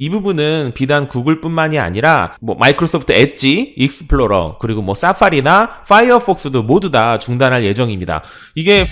이 부분은 비단 구글뿐만이 아니라 뭐 마이크로소프트 엣지, 익스플로러, 그리고 뭐 사파리나 파이어폭스도 모두 다 중단할 예정입니다. 이게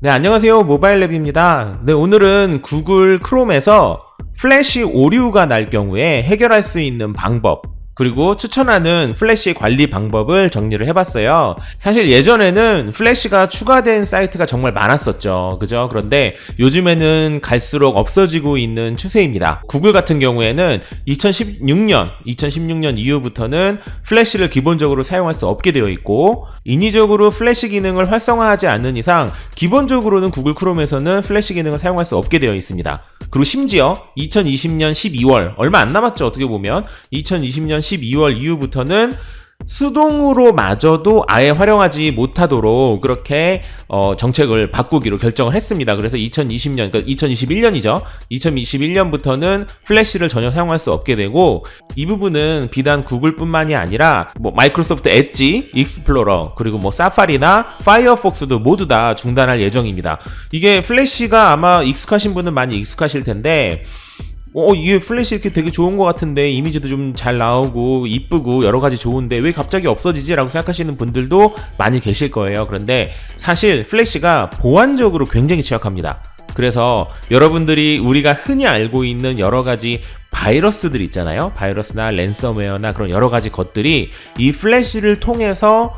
네, 안녕하세요. 모바일 랩입니다. 네, 오늘은 구글 크롬에서 플래시 오류가 날 경우에 해결할 수 있는 방법, 그리고 추천하는 플래시 관리 방법을 정리를 해봤어요. 사실 예전에는 플래시가 추가된 사이트가 정말 많았었죠. 그죠? 그런데 요즘에는 갈수록 없어지고 있는 추세입니다. 구글 같은 경우에는 2016년, 2016년 이후부터는 플래시를 기본적으로 사용할 수 없게 되어 있고, 인위적으로 플래시 기능을 활성화하지 않는 이상, 기본적으로는 구글 크롬에서는 플래시 기능을 사용할 수 없게 되어 있습니다. 그리고 심지어 2020년 12월, 얼마 안 남았죠. 어떻게 보면. 2020년 12월 이후부터는 수동으로 마저도 아예 활용하지 못하도록 그렇게 어, 정책을 바꾸기로 결정을 했습니다. 그래서 2020년, 그러니까 2021년이죠. 2021년부터는 플래시를 전혀 사용할 수 없게 되고 이 부분은 비단 구글뿐만이 아니라 뭐 마이크로소프트 엣지, 익스플로러 그리고 뭐 사파리나 파이어폭스도 모두 다 중단할 예정입니다. 이게 플래시가 아마 익숙하신 분은 많이 익숙하실 텐데 어, 이게 플래시 이렇게 되게 좋은 것 같은데 이미지도 좀 잘 나오고 이쁘고 여러 가지 좋은데 왜 갑자기 없어지지? 라고 생각하시는 분들도 많이 계실 거예요. 그런데 사실 플래시가 보안적으로 굉장히 취약합니다. 그래서 여러분들이 우리가 흔히 알고 있는 여러 가지 바이러스들 있잖아요. 바이러스나 랜섬웨어나 그런 여러 가지 것들이 이 플래시를 통해서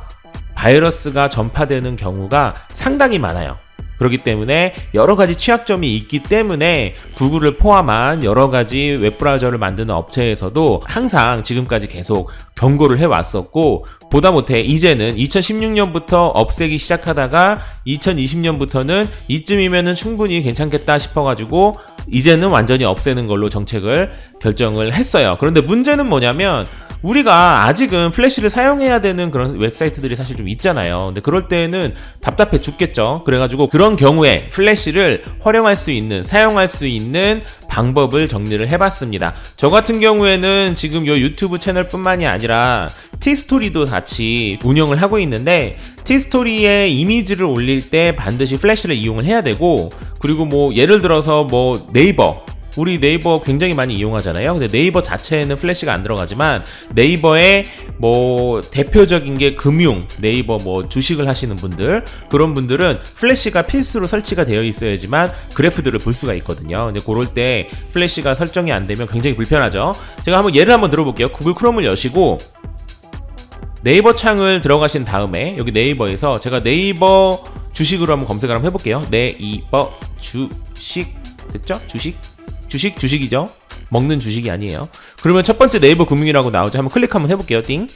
바이러스가 전파되는 경우가 상당히 많아요. 그렇기 때문에 여러 가지 취약점이 있기 때문에 구글을 포함한 여러 가지 웹브라우저를 만드는 업체에서도 항상 지금까지 계속 경고를 해왔었고 보다 못해 이제는 2016년부터 없애기 시작하다가 2020년부터는 이쯤이면은 충분히 괜찮겠다 싶어가지고 이제는 완전히 없애는 걸로 정책을 결정을 했어요. 그런데 문제는 뭐냐면 우리가 아직은 플래시를 사용해야 되는 그런 웹사이트들이 사실 좀 있잖아요. 근데 그럴 때는 답답해 죽겠죠. 그래가지고 그런 경우에 플래시를 활용할 수 있는, 사용할 수 있는 방법을 정리를 해봤습니다. 저 같은 경우에는 지금 요 유튜브 채널뿐만이 아니라 티스토리도 같이 운영을 하고 있는데 티스토리에 이미지를 올릴 때 반드시 플래시를 이용을 해야 되고 그리고 뭐 예를 들어서 뭐 네이버 우리 네이버 굉장히 많이 이용하잖아요. 근데 네이버 자체에는 플래시가 안 들어가지만 네이버의 뭐 대표적인 게 금융, 네이버 뭐 주식을 하시는 분들 그런 분들은 플래시가 필수로 설치가 되어 있어야지만 그래프들을 볼 수가 있거든요. 근데 그럴 때 플래시가 설정이 안 되면 굉장히 불편하죠. 제가 한번 예를 한번 들어볼게요. 구글 크롬을 여시고 네이버 창을 들어가신 다음에 여기 네이버에서 제가 네이버 주식으로 한번 검색을 한번 해볼게요. 네이버 주식 됐죠? 주식 주식 주식이죠. 먹는 주식이 아니에요. 그러면 첫 번째 네이버 금융이라고 나오죠. 한번 클릭 한번 해볼게요. 띵.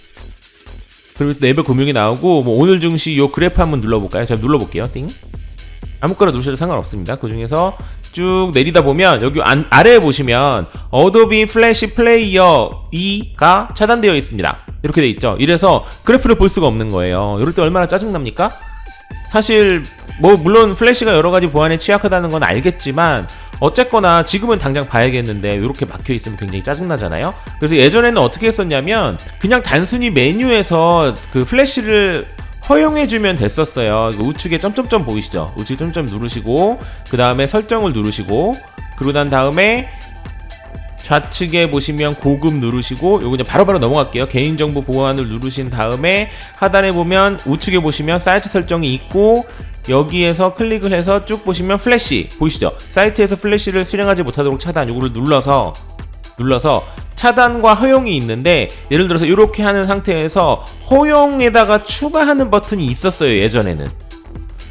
그리고 네이버 금융이 나오고 뭐 오늘 증시 요 그래프 한번 눌러볼까요? 제가 눌러볼게요. 띵. 아무거나 누르셔도 상관없습니다. 그 중에서 쭉 내리다 보면 여기 안, 아래에 보시면 어도비 플래시 플레이어 2가 차단되어 있습니다. 이렇게 돼 있죠. 이래서 그래프를 볼 수가 없는 거예요. 이럴 때 얼마나 짜증납니까? 사실 뭐 물론 플래시가 여러 가지 보안에 취약하다는 건 알겠지만 어쨌거나 지금은 당장 봐야겠는데 이렇게 막혀 있으면 굉장히 짜증나잖아요. 그래서 예전에는 어떻게 했었냐면 그냥 단순히 메뉴에서 그 플래시를 허용해주면 됐었어요. 그 우측에 점점점 보이시죠? 우측에 점점 누르시고 그 다음에 설정을 누르시고 그러고 난 다음에 좌측에 보시면 고급 누르시고 요거 이제 바로바로 넘어갈게요. 개인정보 보호안을 누르신 다음에 하단에 보면 우측에 보시면 사이트 설정이 있고 여기에서 클릭을 해서 쭉 보시면 플래시 보이시죠? 사이트에서 플래시를 수령하지 못하도록 차단 요거를 눌러서 눌러서 차단과 허용이 있는데 예를 들어서 이렇게 하는 상태에서 허용에다가 추가하는 버튼이 있었어요 예전에는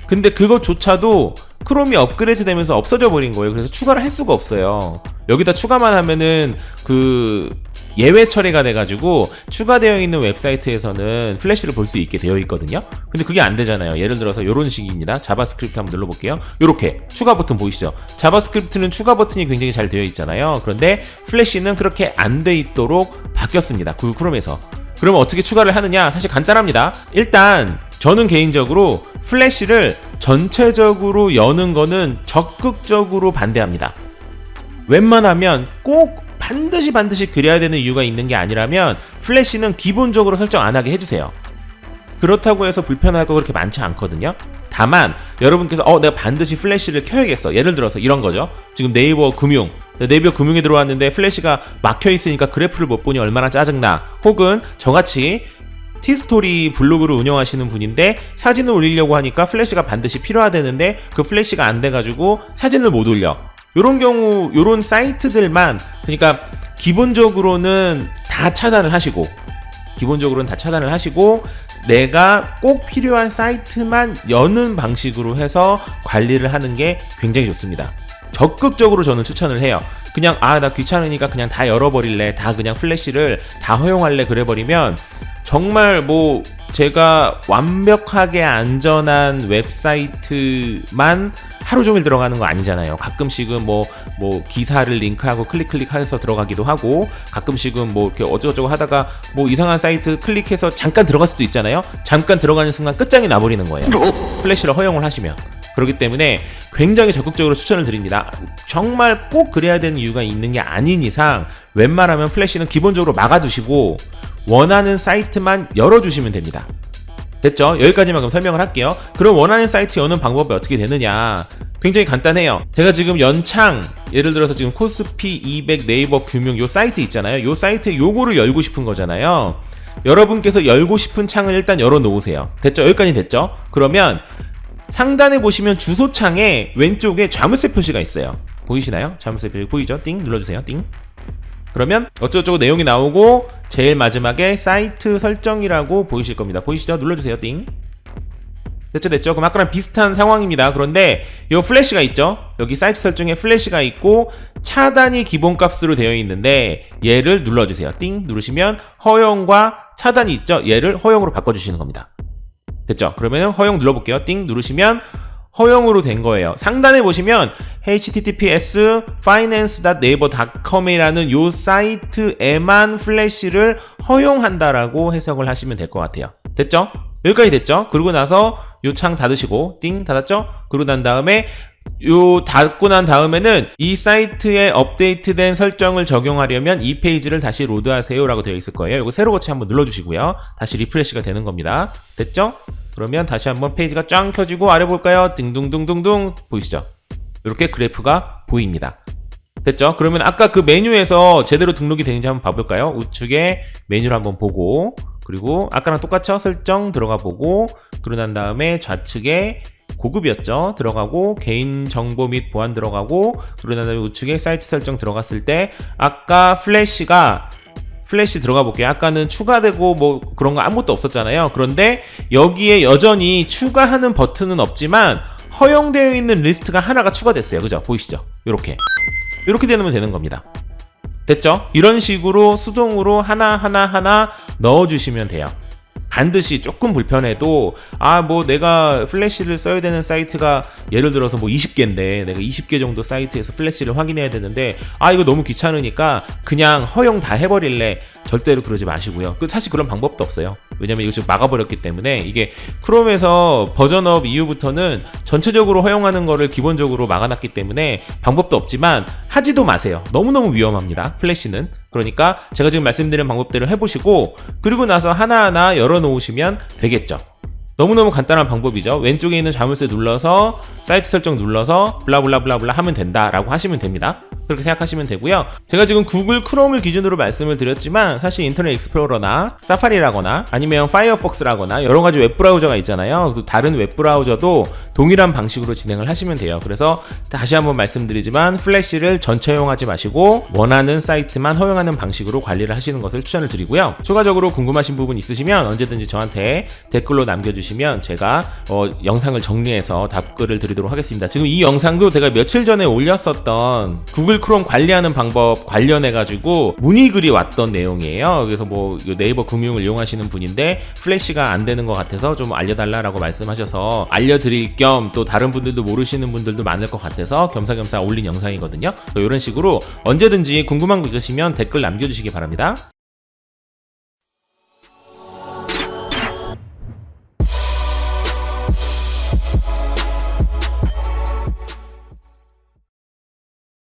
근데 그것조차도 크롬이 업그레이드 되면서 없어져 버린 거예요 그래서 추가를 할 수가 없어요 여기다 추가만 하면은 그 예외 처리가 돼가지고 추가되어 있는 웹사이트에서는 플래시를 볼 수 있게 되어 있거든요. 근데 그게 안 되잖아요. 예를 들어서 이런 식입니다. 자바스크립트 한번 눌러볼게요. 이렇게 추가 버튼 보이시죠? 자바스크립트는 추가 버튼이 굉장히 잘 되어 있잖아요. 그런데 플래시는 그렇게 안 돼 있도록 바뀌었습니다. 구글 크롬에서. 그러면 어떻게 추가를 하느냐? 사실 간단합니다. 일단 저는 개인적으로 플래시를 전체적으로 여는 거는 적극적으로 반대합니다. 웬만하면 꼭 반드시 반드시 그려야 되는 이유가 있는 게 아니라면 플래시는 기본적으로 설정 안 하게 해주세요. 그렇다고 해서 불편할 거 그렇게 많지 않거든요. 다만 여러분께서 어 내가 반드시 플래시를 켜야겠어. 예를 들어서 이런 거죠. 지금 네이버 금융 네이버 금융에 들어왔는데 플래시가 막혀 있으니까 그래프를 못 보니 얼마나 짜증나. 혹은 저같이 티스토리 블로그를 운영하시는 분인데 사진을 올리려고 하니까 플래시가 반드시 필요하다는데 그 플래시가 안 돼가지고 사진을 못 올려. 요런 경우 요런 사이트들만 그러니까 기본적으로는 다 차단을 하시고 기본적으로는 다 차단을 하시고 내가 꼭 필요한 사이트만 여는 방식으로 해서 관리를 하는 게 굉장히 좋습니다. 적극적으로 저는 추천을 해요. 그냥 아 나 귀찮으니까 그냥 다 열어버릴래 다 그냥 플래시를 다 허용할래 그래버리면 정말 뭐 제가 완벽하게 안전한 웹사이트만 하루 종일 들어가는 거 아니잖아요. 가끔씩은 뭐, 뭐, 기사를 링크하고 클릭 클릭해서 들어가기도 하고, 가끔씩은 뭐, 이렇게 어쩌고저쩌고 하다가 뭐 이상한 사이트 클릭해서 잠깐 들어갈 수도 있잖아요. 잠깐 들어가는 순간 끝장이 나버리는 거예요. 플래시를 허용을 하시면. 그렇기 때문에 굉장히 적극적으로 추천을 드립니다. 정말 꼭 그래야 되는 이유가 있는 게 아닌 이상 웬만하면 플래시는 기본적으로 막아두시고 원하는 사이트만 열어주시면 됩니다. 됐죠? 여기까지만 그럼 설명을 할게요. 그럼 원하는 사이트 여는 방법이 어떻게 되느냐? 굉장히 간단해요. 제가 지금 연창, 예를 들어서 지금 코스피 200 네이버 금융 요 사이트 있잖아요. 요 사이트에 요거를 열고 싶은 거잖아요. 여러분께서 열고 싶은 창을 일단 열어 놓으세요. 됐죠? 여기까지 됐죠? 그러면 상단에 보시면 주소창에 왼쪽에 자물쇠 표시가 있어요. 보이시나요? 자물쇠 표시 보이죠? 띵 눌러주세요. 띵. 그러면 어쩌고저쩌고 내용이 나오고 제일 마지막에 사이트 설정이라고 보이실 겁니다. 보이시죠? 눌러주세요. 띵. 됐죠, 됐죠. 그럼 아까랑 비슷한 상황입니다. 그런데 이 플래시가 있죠. 여기 사이트 설정에 플래시가 있고 차단이 기본값으로 되어 있는데 얘를 눌러주세요. 띵 누르시면 허용과 차단이 있죠. 얘를 허용으로 바꿔주시는 겁니다. 됐죠? 그러면 허용 눌러볼게요. 띵 누르시면 허용으로 된 거예요. 상단에 보시면 https finance.naver.com이라는 요 사이트에만 플래시를 허용한다라고 해석을 하시면 될 것 같아요. 됐죠? 여기까지 됐죠? 그러고 나서 요 창 닫으시고 띵 닫았죠? 그러고 난 다음에 요 닫고 난 다음에는 이 사이트에 업데이트된 설정을 적용하려면 이 페이지를 다시 로드하세요라고 되어 있을 거예요. 이거 새로 고치 한번 눌러주시고요. 다시 리프레시가 되는 겁니다. 됐죠? 그러면 다시 한번 페이지가 쫙 켜지고 아래 볼까요? 딩둥둥둥둥 보이시죠? 이렇게 그래프가 보입니다. 됐죠? 그러면 아까 그 메뉴에서 제대로 등록이 되는지 한번 봐볼까요? 우측에 메뉴를 한번 보고 그리고 아까랑 똑같죠? 설정 들어가 보고 그러고 난 다음에 좌측에 고급이었죠. 들어가고 개인 정보 및 보안 들어가고 그러고 난 다음에 우측에 사이트 설정 들어갔을 때 아까 플래시가 플래시 들어가 볼게요. 아까는 추가되고 뭐 그런 거 아무것도 없었잖아요. 그런데 여기에 여전히 추가하는 버튼은 없지만 허용되어 있는 리스트가 하나가 추가됐어요. 그죠? 보이시죠? 이렇게. 이렇게 되면 되는 겁니다. 됐죠? 이런 식으로 수동으로 하나하나 하나 넣어주시면 돼요. 반드시 조금 불편해도 아 뭐 내가 플래시를 써야 되는 사이트가 예를 들어서 뭐 20개인데 내가 20개 정도 사이트에서 플래시를 확인해야 되는데 아 이거 너무 귀찮으니까 그냥 허용 다 해버릴래. 절대로 그러지 마시고요. 그 사실 그런 방법도 없어요. 왜냐면 이거 지금 막아버렸기 때문에 이게 크롬에서 버전업 이후부터는 전체적으로 허용하는 거를 기본적으로 막아놨기 때문에 방법도 없지만 하지도 마세요. 너무너무 위험합니다. 플래시는. 그러니까 제가 지금 말씀드린 방법대로 해보시고 그리고 나서 하나하나 열어놓으시면 되겠죠. 너무너무 간단한 방법이죠. 왼쪽에 있는 자물쇠 눌러서 사이트 설정 눌러서 블라블라블라블라 하면 된다라고 하시면 됩니다. 그렇게 생각하시면 되고요. 제가 지금 구글 크롬을 기준으로 말씀을 드렸지만 사실 인터넷 익스플로러나 사파리라거나 아니면 파이어폭스라거나 여러 가지 웹 브라우저가 있잖아요. 그 다른 웹 브라우저도 동일한 방식으로 진행을 하시면 돼요. 그래서 다시 한번 말씀드리지만 플래시를 전체 허용하지 마시고 원하는 사이트만 허용하는 방식으로 관리를 하시는 것을 추천을 드리고요. 추가적으로 궁금하신 부분 있으시면 언제든지 저한테 댓글로 남겨주시면 제가 어, 영상을 정리해서 답글을 드리도록 하겠습니다. 지금 이 영상도 제가 며칠 전에 올렸었던 구글 크롬 관리하는 방법 관련해가지고 문의글이 왔던 내용이에요. 그래서 뭐 네이버 금융을 이용하시는 분인데 플래시가 안 되는 것 같아서 좀 알려달라라고 말씀하셔서 알려드릴 겸 또 다른 분들도 모르시는 분들도 많을 것 같아서 겸사겸사 올린 영상이거든요. 이런 식으로 언제든지 궁금한 거 있으시면 댓글 남겨주시기 바랍니다.